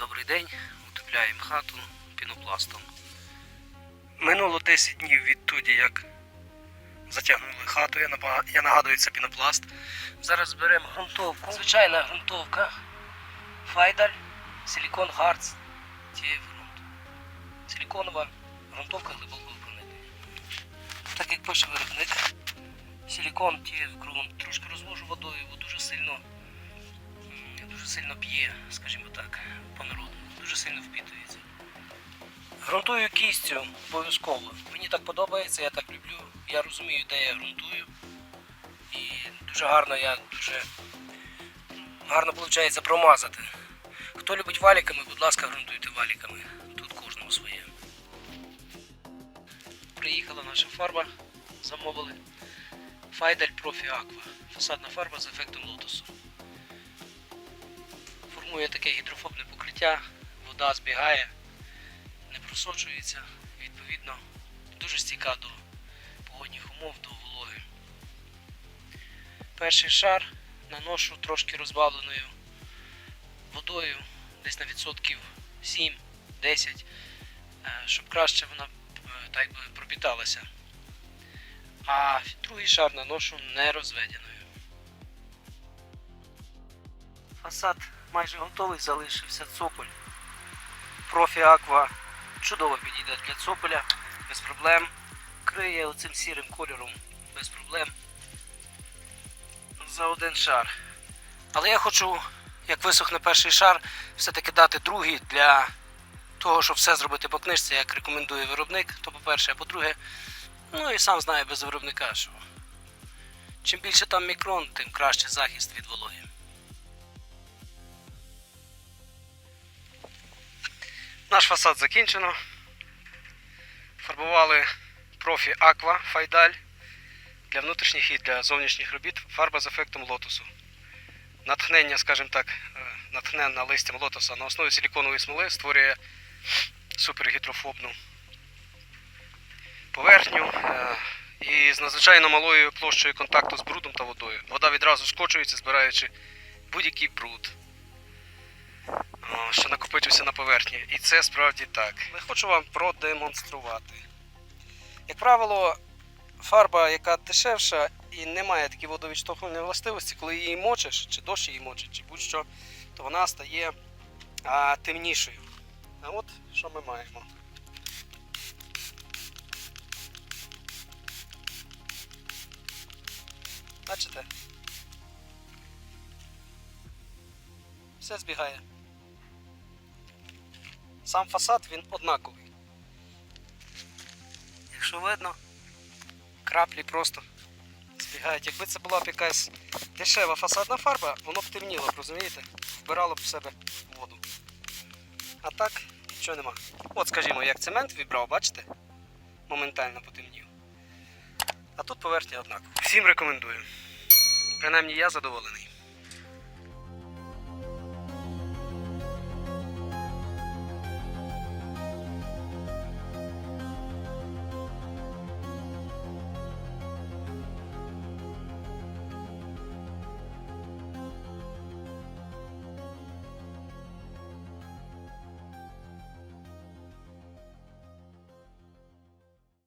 Добрий день. Утепляємо хату пінопластом. Минуло 10 днів відтоді, як затягнули хату. Я, нагадую, це пінопласт. Зараз беремо ґрунтовку. Звичайна ґрунтовка. Файдаль, TF ґрунт. Силіконова ґрунтовка глибокого проникнення. Так як пише виробник, силікон TF ґрунт. Трошки розвожу водою, бо дуже сильно дуже сильно б'є, скажімо так, по народу. Дуже сильно впитується. Грунтую кістю обов'язково. Мені так подобається, я так люблю. Я розумію, де я ґрунтую. І дуже гарно я дуже гарно виходить промазати. Хто любить валіками, будь ласка, ґрунтуйте валіками. Тут кожному своє. Приїхала наша фарба, замовили. Файдель Профі Аква. Фасадна фарба з ефектом лотосу. Формує таке гідрофобне покриття, вода збігає, не просочується, відповідно, дуже стійка до погодних умов, до вологи. Перший шар наношу трошки розбавленою водою, десь на відсотків 7-10, е, щоб краще вона е, так би пропіталася. А другий шар наношу нерозведеною. Фасад майже готовий, залишився цоколь. Профі Аква чудово підійде для цоколя, без проблем. Криє оцим сірим кольором без проблем. За один шар. Але я хочу, як висохне перший шар, все-таки дати другий для того, щоб все зробити по книжці, як рекомендує виробник, то по-перше, а по-друге, ну і сам знаю без виробника, що чим більше там мікрон, тим краще захист від вологи. Наш фасад закінчено. Фарбували профі Aqua Файдаль для внутрішніх і для зовнішніх робіт фарба з ефектом лотосу. Натхнення, скажімо так, е, натхненна листям лотоса на основі силіконової смоли створює супергідрофобну поверхню е, і з надзвичайно малою площею контакту з брудом та водою. Вода відразу скочується, збираючи будь-який бруд що накопичився на поверхні. І це справді так. Хочу вам продемонструвати. Як правило, фарба, яка дешевша і не має такі водовідштовхувальні властивості, коли її мочиш, чи дощ її мочить, чи будь-що, то вона стає а, темнішою. А от що ми маємо. Бачите? Все збігає. Сам фасад він однаковий. Якщо видно, краплі просто збігають. Якби це була б якась дешева фасадна фарба, воно б темніло, розумієте? Вбирало б в себе воду. А так, нічого нема. От, скажімо, як цемент вібрав, бачите? Моментально потемнів. А тут поверхня однакова. Всім рекомендую. Принаймні я задоволений.